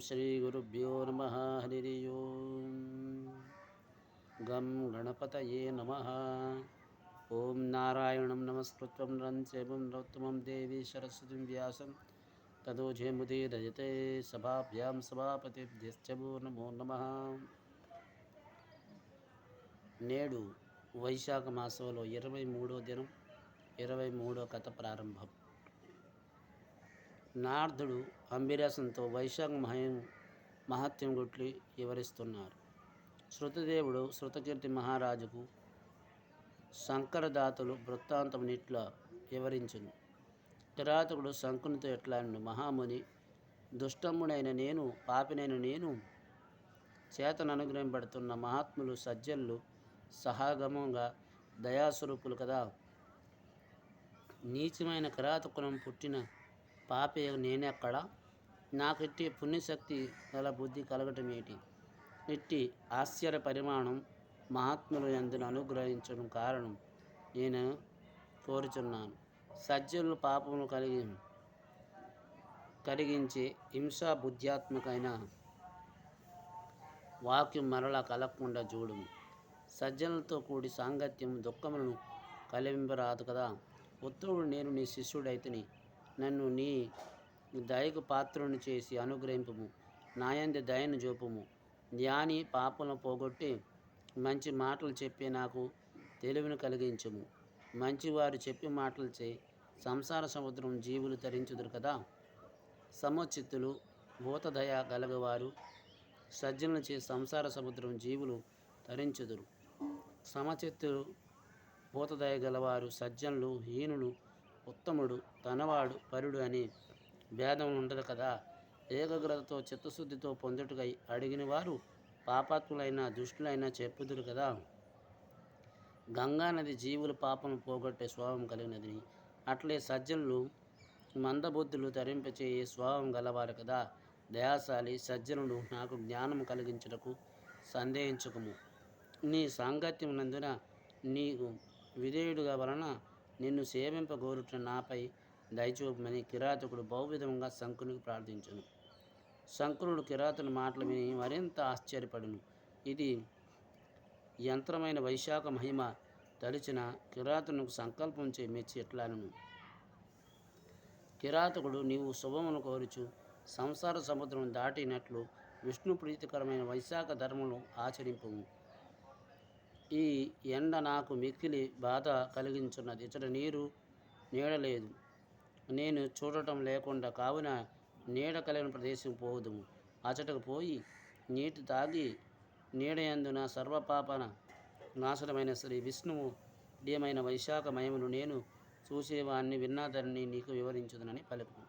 శ్రీగురుభ్యో నమ. హరి ఓం. గం గణపతయే నమ. ఓం నారాయణం నమస్కృత్వం రంచేవం నరోత్తమం దేవి సరస్వతిం వ్యాసం. తదో జయముదీరయతే సభాభ్యాం సభాపతిభ్యశ్చవో నమో నమ. నేడు వైశాఖ మాసంలో ఇరవై మూడో దినం ఇరవై మూడో కథ ప్రారంభం. నారదుడు అంబిరాసంతో వైశాఖ మహయం మహత్యం గుట్లు వివరిస్తున్నారు. శృతదేవుడు శృతకీర్తి మహారాజుకు శంకరదాతలు వృత్తాంతం ఇట్లా వివరించును. కిరాతకుడు శంకునితో ఎట్లాను మహాముని దుష్టముడైన నేను పాపినైన నేను చేతను అనుగ్రహింపడుతున్న మహాత్ములు సజ్జనులు సహాగమంగా దయాస్వరూపులు కదా? నీచమైన కిరాతకులం పుట్టిన పాపే నేనెక్కడ? నాకు ఇట్టి పుణ్యశక్తి గల బుద్ధి కలగటం ఏటి? ఇట్టి ఆశ్చర్య పరిమాణం మహాత్ములు ఎందును అనుగ్రహించడం కారణం నేను కోరుచున్నాను. సజ్జనులు పాపములు కలిగి కలిగించే హింసా బుద్ధ్యాత్మకైన వాక్యం మరలా కలగకుండా చూడము. సజ్జనులతో కూడి సాంగత్యం దుఃఖములను కలింపరాదు కదా. ఉత్తముడు నేను నీ శిష్యుడైతిని. నన్ను నీ దయకు పాత్రుని చేసి అనుగ్రహింపుము. నాయంది దయను చూపుము జ్ఞాని పాపలను పోగొట్టి మంచి మాటలు చెప్పి నాకు తెలివిని కలిగించము. మంచివారు చెప్పి మాటలు చే సంసార సముద్రం జీవులు తరించుదురు కదా. సముచిత్తులు భూతదయ గలగవారు సజ్జనులు చే సంసార సముద్రం జీవులు తరించుదురు సమచిత్తులు భూతదయ గలవారు సజ్జనులు హీనులు ఉత్తముడు తనవాడు పరుడు అని భేదం ఉండదు కదా. ఏకాగ్రతతో చిత్తశుద్ధితో పొందుటకై అడిగిన వారు పాపాత్ములైన దుష్టులైన చెప్పుదురు కదా. గంగా నది జీవుల పాపం పోగొట్టే స్వభావం కలిగినది. అట్లే సజ్జనులు మందబుద్ధులు తరింపచేయే స్వభావం గలవారు కదా. దయాశాలి సజ్జనులు నాకు జ్ఞానం కలిగించుటకు సందేహించుకుము. నీ సాంగత్యం నందున నీకు విధేయుడుగా వలన నిన్ను సేవింపగోరుట నాపై దయచూపమని కిరాతకుడు బహువిధంగా శంకునికి ప్రార్థించను. శంకరుడు కిరాతుని మాటలు విని మరింత ఆశ్చర్యపడును. ఇది యంత్రమైన వైశాఖ మహిమ తలిచిన కిరాతునకు సంకల్పం చే మెచ్చి ఎట్లాను కిరాతకుడు నీవు శుభమును కోరుచు సంసార సముద్రం దాటినట్లు విష్ణు ప్రీతికరమైన వైశాఖ ధర్మను ఆచరింపు ఈ ఎండ నాకు మిక్కిలి బాధ కలిగించున్నది. ఇతర నీరు నీడలేదు నేను చూడటం లేకుండా కావున నీడ కలిగిన ప్రదేశం పోదుము. అచటకు పోయి నీటి తాగి నీడయందున సర్వపాపన నాశనమైన శ్రీ విష్ణువు ప్రియమైన వైశాఖ మయమును నేను చూసేవాన్ని విన్నాదని నీకు వివరించుదనని పలుకు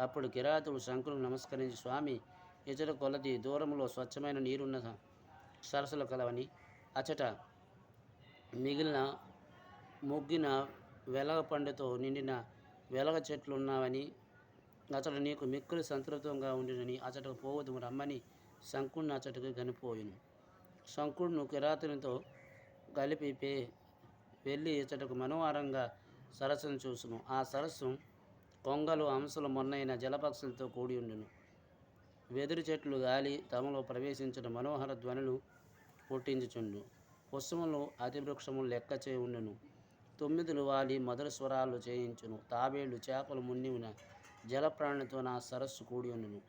అప్పుడు కిరాతుడు శంకుడు నమస్కరించి స్వామి ఇతర కొలది దూరంలో స్వచ్ఛమైన నీరున్న సరస్సులు కలవని అచట మిగిలిన ముగ్గిన వెలగ పండుతో నిండిన వెలగ చెట్లు ఉన్నావని అతడు నీకు మిక్కులు సంతృప్తంగా ఉండినని అతడు పోవదు రమ్మని శంకుడిని అతడికి కనిపోయిను శంకుడును కిరాతునితో కలిపి పే వెళ్ళి ఇతడుకు మనోహరంగా సరస్సును చూసును ఆ సరస్సు కొంగలు అంశలు మొన్నైన జలపక్షులతో కూడి ఉండును. వెదురు చెట్లు గాలి తమలో ప్రవేశించిన మనోహర ధ్వనులు పుట్టించుచుండు. పుష్పములు అతివృక్షము లెక్క చేయుండును ఉండును. తొమ్మిదిలు వాలి మధుర స్వరాలు చేయించును. తాబేళ్ళు చేపలు మున్నివున జలప్రాణితో నా సరస్సు కూడి ఉండును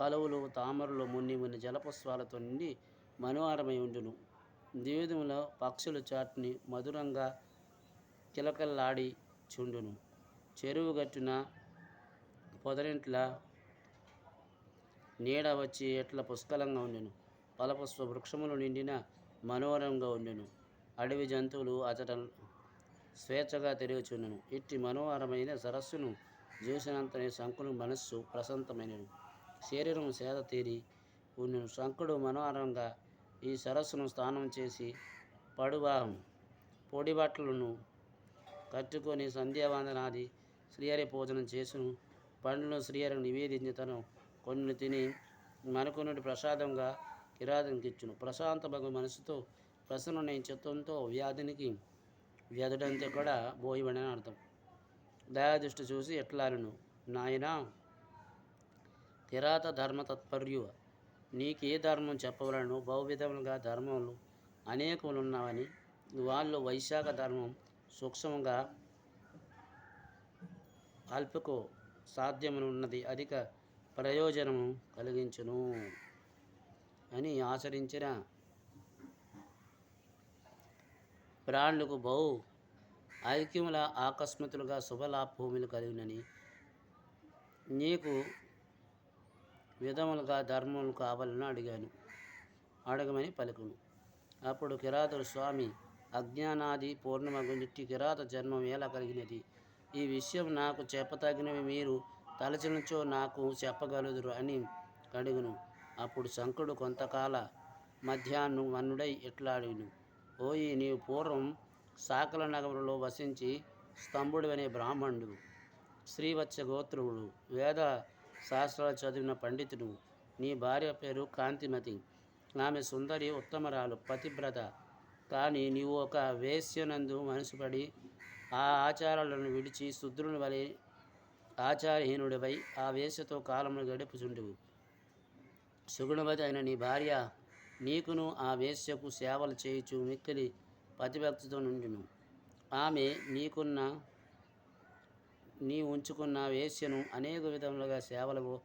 కలువులు తామరలు మున్నివున జలపుష్పాలతో నిండి మనోహరమై ఉండును. ద్విధముల పక్షులు చాటుని మధురంగా కిలకల్లాడి చుండును. చెరువు గట్టున పొదరింట్ల నీడ వచ్చి ఎట్ల పుష్కలంగా ఉండెను. ఫలపుష్ప వృక్షములు నిండిన మనోహరంగా ఉండెను. అడవి జంతువులు అతడ స్వేచ్ఛగా తిరుగుచుండెను ఇట్టి మనోహరమైన సరస్సును చూసినంతనే శంకుని మనస్సు ప్రశాంతమైనను శరీరం సేద తీరి ఉండును. శంకుడు మనోహరంగా ఈ సరస్సును స్నానం చేసి పడువాహం పొడి బట్టలను కట్టుకొని సంధ్యావందనాది శ్రీహరి పూజనం చేసును. పండ్లను శ్రీహరికి నివేదించి తను కొన్ని తిని మరికొన్ని ప్రసాదంగా కిరాతనికిచ్చును ప్రశాంత భగ మనసుతో ప్రసన్నమైన చిత్తంతో వ్యాధినికి వ్యధుడంతా కూడా బోయిబడని అర్థం. దయాదృష్టి చూసి ఎట్లాలను నాయనా కిరాత ధర్మ తత్పర్యు నీకే ధర్మం చెప్పవలను బహువిధములుగా ధర్మములు అనేకములు ఉన్నావని వాళ్ళు వైశాఖ ధర్మం సూక్ష్మంగా అల్పకు సాధ్యమున్నది అధిక ప్రయోజనము కలిగించును అని ఆచరించిన ప్రాణులకు బహు ఐక్యముల ఆకస్మితులుగా శుభలాభూములు కలిగినని నీకు విధములుగా ధర్మములు కావాలని అడిగాను. అడగమని పలుకును. అప్పుడు కిరాతుడు స్వామి అజ్ఞానాది పూర్ణమగునిట్టి కిరాత జన్మం ఎలా కలిగినది? ఈ విషయం నాకు చెప్పతగినవి మీరు తలచినచో నాకు చెప్పగలదురు అని అడుగును. అప్పుడు శంకుడు కొంతకాల మధ్యాహ్నం వన్నుడై ఇట్లాడిను. ఓయి నీవు పూర్వం సాకల నగరంలో వసించి స్తంభుడు అనే బ్రాహ్మణుడు శ్రీవత్స గోత్రుడు వేద శాస్త్రాలు చదివిన పండితుడు. నీ భార్య పేరు కాంతిమతి. ఆమె సుందరి ఉత్తమరాలు పతివ్రత. కానీ నీవు ఒక వేశ్యనందు మనసుపడి ఆ ఆచారాలను విడిచి శుద్రుని వలె ఆచారహీనుడివై ఆ వేశ్యతో కాలమును గడుపుచుండువు. సుగుణవతి అయిన నీ భార్య నీకును ఆ వేశ్యకు సేవలు చేయుచు మిక్కిలి పతిభక్తితో నుండును. ఆమె నీకున్న నీ ఉంచుకున్న వేశ్యను అనేక విధములుగా సేవలు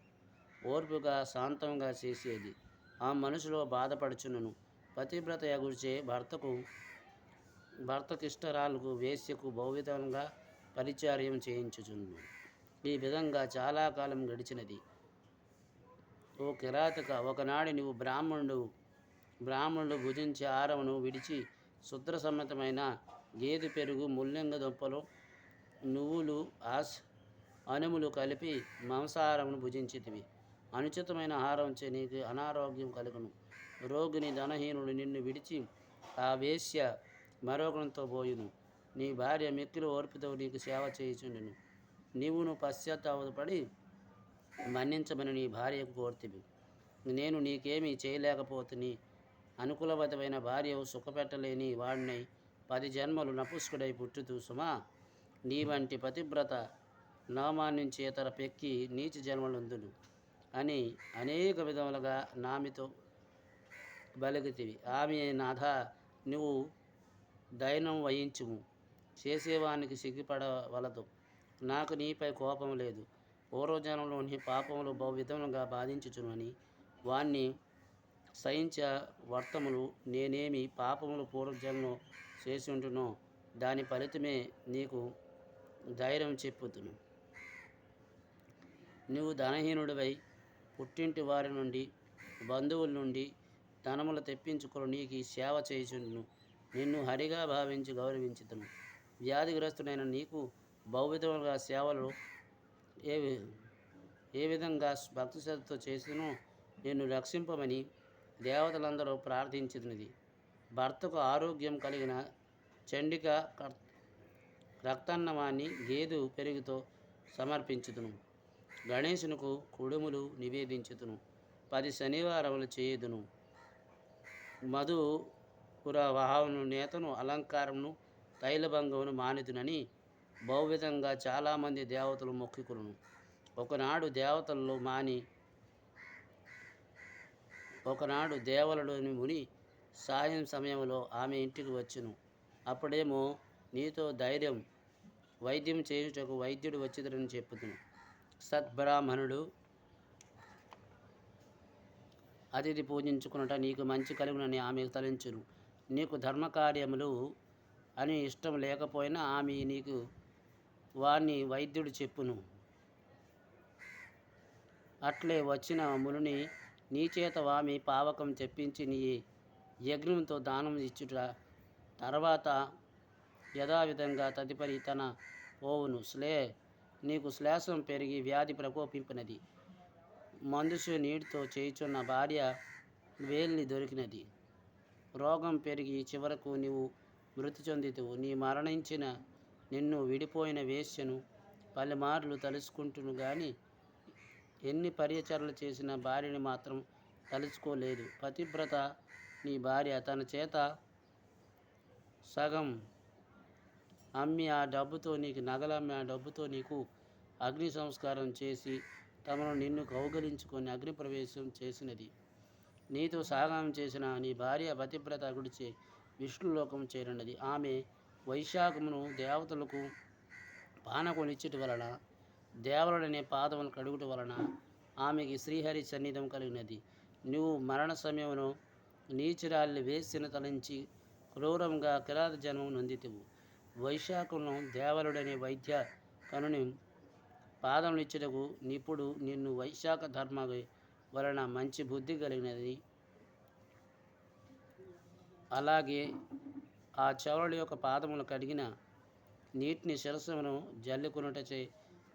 ఓర్పుగా శాంతంగా చేసేది. ఆ మనసులో బాధపడుచును పతివ్రత ఎగుర్చే భర్తకు భర్తకిష్టరాలకు వేశ్యకు బహువిధంగా పరిచర్యం చేయించుచును ఈ విధంగా చాలా కాలం గడిచినది. ఓ కిరాతక ఒకనాడు నీవు బ్రాహ్మణుడు బ్రాహ్మణులు భుజించే ఆహారమును విడిచి శుద్ర సమ్మతమైన గేదె పెరుగు ముల్లింగ దుంపలు నువ్వులు ఆస్ అనుములు కలిపి మాంసాహారమును భుజించితివి. అనుచితమైన ఆహారం చే నీకు అనారోగ్యం కలుగును. రోగిని ధనహీనుడు నిన్ను విడిచి ఆ వేశ్య మరొకరితో పోయును. నీ భార్య మిక్కిలు ఓర్పుతో నీకు సేవ చేయుచుండును. నీవును పశ్చాత్తాపడి మన్నించమని నీ భార్యకు కోర్తివి. నేను నీకేమీ చేయలేకపోతుని అనుకూలవతమైన భార్య సుఖపెట్టలేని వాడినై పది జన్మలు నపుష్కుడై పుట్టుతూ సుమా నీ వంటి పతివ్రత నామాన్నించి ఇతర పెక్కి నీచ జన్మలందును అని అనేక విధములుగా నామితో బలిగితివి. ఆమె నాథ నువ్వు దైనం వహించుము. చేసేవానికి సిగ్గుపడవలదు. నాకు నీపై కోపం లేదు. పూర్వజనంలోని పాపములు బహు విధములుగా బాధించుచునని వాణ్ణి సహించ వర్తములు నేనేమి పాపములు పూర్వజన్మలో చేసి ఉంటునో దాని ఫలితమే నీకు ధైర్యం చెప్పుతును నువ్వు ధనహీనుడివై పుట్టింటి వారి నుండి బంధువుల నుండి ధనములు తెప్పించుకొని నీకు సేవ చేయుచుండును. నిన్ను హరిగా భావించి గౌరవించుతును వ్యాధిగ్రస్తుడైన నీకు బహువిధములుగా సేవలు ఏ ఏ విధంగా భక్తి శ్రద్ధతో చేసినో నిన్ను రక్షింపమని దేవతలందరూ ప్రార్థించినది భర్తకు ఆరోగ్యం కలిగిన చండిక కర్- రక్తన్నమాన్ని గేదె పెరుగుతో సమర్పించుతును గణేశునకు కుడుములు నివేదించుతును పది శనివారములు చేయుదును. మధు పురవాహమును నేతను అలంకారమును తైలభంగమును మానితునని బహువిధంగా చాలామంది దేవతలు మొక్కుకును ఒకనాడు దేవతల్లో మాని ఒకనాడు దేవలలోని ముని సాయం సమయంలో ఆమె ఇంటికి వచ్చును. అప్పుడేమో నీతో ధైర్యం వైద్యం చేయుటకు వైద్యుడు వచ్చిదని చెప్పుతును సద్బ్రాహ్మణుడు అతిథి పూజించుకున్నట నీకు మంచి కలుగునని ఆమె తలంచును. నీకు ధర్మకార్యములు అని ఇష్టం లేకపోయినా ఆమె నీకు వాణ్ణి వైద్యుడు చెప్పును. అట్లే వచ్చిన మునుని నీ చేత వామి పావకం చెప్పించి నీ యజ్ఞంతో దానం ఇచ్చుట. తర్వాత యథావిధంగా తదుపరి తన పోవును శ్లే నీకు శ్లేషం పెరిగి వ్యాధి ప్రకోపింపినది. మందుసు నీటితో చేయుచున్న భార్య వేలిని దొరికినది. రోగం పెరిగి చివరకు నీవు మృతి చెందితువు. నీ మరణించిన నిన్ను విడిపోయిన వేశ్యను పలుమార్లు తలుచుకుంటును కానీ ఎన్ని పర్యచరణలు చేసినా భార్యని మాత్రం తలుచుకోలేదు. పతివ్రత నీ భార్య తన చేత సగం అమ్మి ఆ డబ్బుతో నీకు నగలమ్మి ఆ డబ్బుతో నీకు అగ్ని సంస్కారం చేసి తమను నిన్ను కౌగలించుకొని అగ్నిప్రవేశం చేసినది. నీతో సాగం చేసిన నీ భార్య పతివ్రత గుడిచే విష్ణులోకం చేరినది. ఆమె వైశాఖమును దేవతలకు పానకొనిచ్చుట వలన దేవరుడనే పాదములు కడుగుట వలన ఆమెకి శ్రీహరి సన్నిధం కలిగినది. నువ్వు మరణ సమయమును నీచురాళ్ళు వేసిన తలంచి క్రూరంగా కిరాత జన్మం నొందితివు. వైశాఖమును దేవరుడనే వైద్య కనుని పాదములిచ్చుటకు నిపుడు నిన్ను వైశాఖ ధర్మ వలన మంచి బుద్ధి కలిగినది. అలాగే ఆ చవరుడు యొక్క పాదములు కడిగిన నీటిని శిరస్సును జల్లుకునుటచే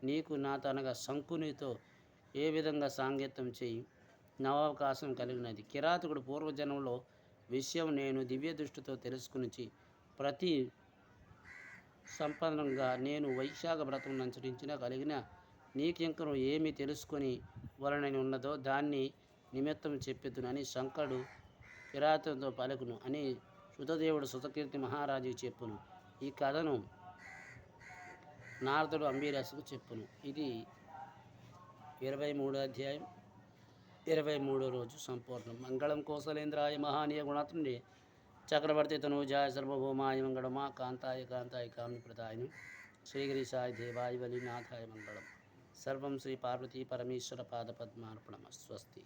నీకు నా తనగా శంకునితో ఏ విధంగా సాంగత్యం చేయి? నవావకాశం కలిగినది. కిరాతకుడు పూర్వజన్మలో విషయం నేను దివ్య దృష్టితో తెలుసుకునిచి ప్రతి సంపన్నంగా నేను వైశాఖ వ్రతం అనుసరించిన కలిగిన నీకింకను ఏమి తెలుసుకొని వలనని ఉన్నదో దాన్ని నిమిత్తం చెప్పెద్దునని శంకరుడు కిరాతంతో పలుకును అని సుతదేవుడు సుతకీర్తి మహారాజుకి చెప్పును. ఈ కథను నారదుడు అంబీరసుకు చెప్పును. ఇది ఇరవై మూడో అధ్యాయం ఇరవై మూడో రోజు సంపూర్ణం. మంగళం కోసలేంద్రాయ మహానీయ గుణాత్ముడి చక్రవర్తి తనూజాయ సర్వభౌమాయ మంగళమా కాంతాయ కాంతాయ కామిప్రదాయను శ్రీగిరీశాయ దేవాయ బలినాథాయ మంగళం. సర్వం శ్రీ పార్వతీ పరమేశ్వర పాదపద్మార్పణమ స్వస్తి